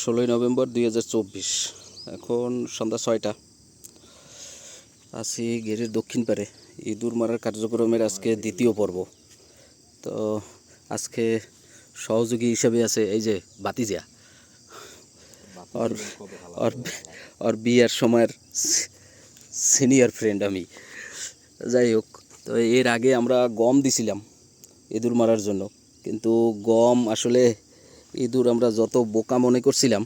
ষোলোই নভেম্বর দুই হাজার চব্বিশ। এখন সন্ধ্যা ছয়টা। আছি গেরের দক্ষিণ পারে ইঁদুর মারার কার্যক্রমের আজকে দ্বিতীয় পর্ব। তো আজকে সহযোগী হিসাবে আছে এই যে বাতিজা ওর ওর ওর বিয়ের সময়ের সিনিয়র ফ্রেন্ড আমি। যাই হোক তো এর আগে আমরা গম দিছিলাম ইঁদুর মারার জন্য। কিন্তু গম আসলে ইঁদুর আমরা যত বোকা মনে করছিলাম,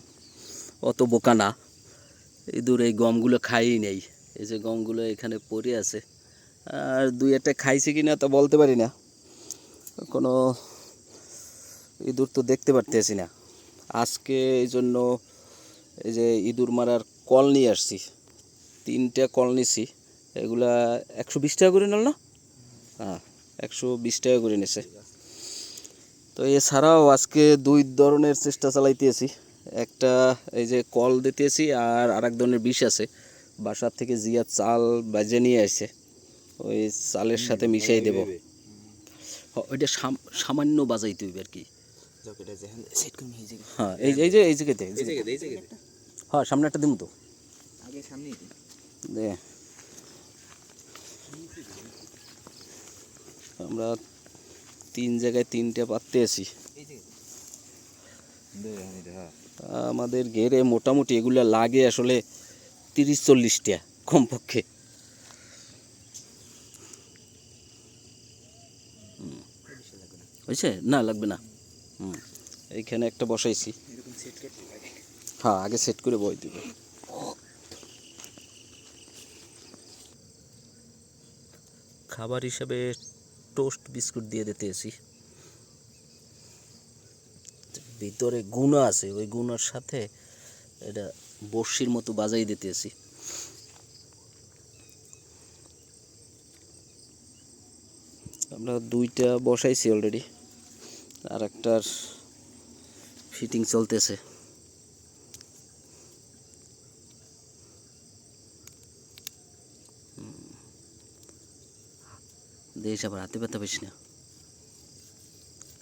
অত বোকা না। ইঁদুর এই গমগুলো খাইই নেই। এই যে গমগুলো এখানে পড়ে আছে। আর দুই একটা খাইছে কি না তা বলতে পারি না। কোনো ইঁদুর তো দেখতে পারতেছি না। আজকে এই জন্য এই যে ইঁদুর মারার কল নিয়ে আসছি। তিনটা কল নিছি। এগুলা একশো বিশ টাকা করে নিল না? হ্যাঁ একশো বিশ টাকা করে নিছে। তো এছাড়াও আজকে দুই ধরনের চেষ্টা চালাইতেছি। একটা এই যে কল দিতেছি আর আরেক ধরনের বিষ আছে। বাসার থেকে জিয়া চাল বাজে নিয়ে আসছে। ওই চালের সাথে মিশাই দেব। ওইটা সামান্য বাজাইতে হইবে আর কি হ্যাঁ এই এই যে এই জায়গাতে হ্যাঁ সামনে একটা দিম তো। আমরা তিন জায়গায় তিনটে পাততে আছি। এই যে দে আমি দে হ্যাঁ আমাদের ঘেরে মোটামুটি এগুলো লাগে আসলে তিরিশ চল্লিশটা কমপক্ষে। হয়েছে? না, লাগবে না। হুম। এইখানে একটা বসাইছি। হ্যাঁ আগে সেট করে বই দিবে। খাবার হিসাবে টোস্ট বিস্কুট দিয়ে দিতে এসি। ভিতরে গুণা আছে, ওই গুণার সাথে এটা বড়শির মতো বাজাই দিতে এসি। আমরা দুইটা বসাইছি অলরেডি আর একটার ফিটিং চলতেছে। দেশ আবার হাতে ব্যথা পেয়েছি না।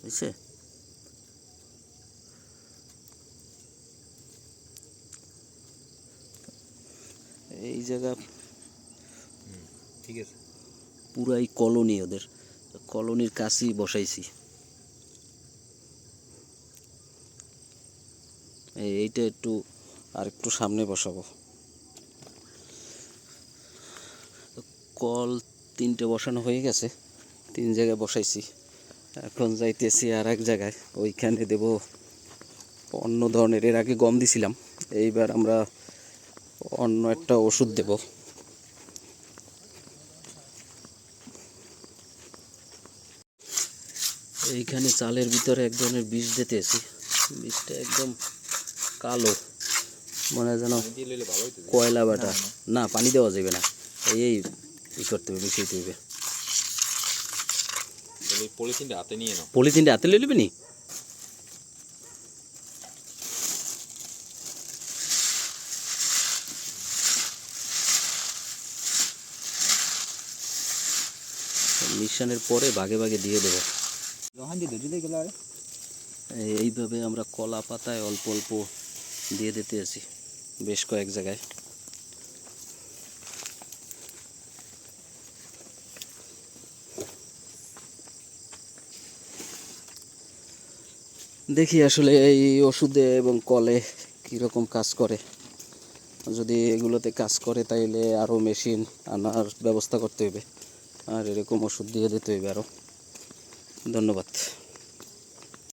বুঝছে? এই জায়গা ঠিক আছে। পুরাই কলোনি ওদের। কলোনির কাছেই বসাইছি। এইটা একটু আর একটু সামনে বসাবো। কল তিনটে বসানো হয়ে গেছে। তিন জায়গায় বসাইছি। এখন যাইতেছি আর এক জায়গায়। ওইখানে দেব অন্য ধরনের। এর আগে গম দিছিলাম। এইবার আমরা অন্য একটা ওষুধ দেব। এইখানে চালের ভিতরে এক ধরনের বিষ দিতেছি। বীজটা একদম কালো। মনে হয় যেন কয়লা বাটা। না পানি দেওয়া যাবে না। এই ই করতে হবে মিশাইতে হবে। পলিথিনটা হাতে নিয়ে নাও। পলিথিনটা হাতে লিয়ে নেবে নি? মিশনের পরে ভাগে ভাগে দিয়ে দেবো। যখন দিয়ে ধরে গেল এইভাবে আমরা কলা পাতায় অল্প অল্প দিয়ে দিতে আছি বেশ কয়েক জায়গায়। দেখি আসলে এই ওষুধে এবং কলে কীরকম কাজ করে। যদি এগুলোতে কাজ করে তাইলে আরও মেশিন আনার ব্যবস্থা করতে হবে আর এরকম ওষুধ দিয়ে দিতে হবে আরও ধন্যবাদ।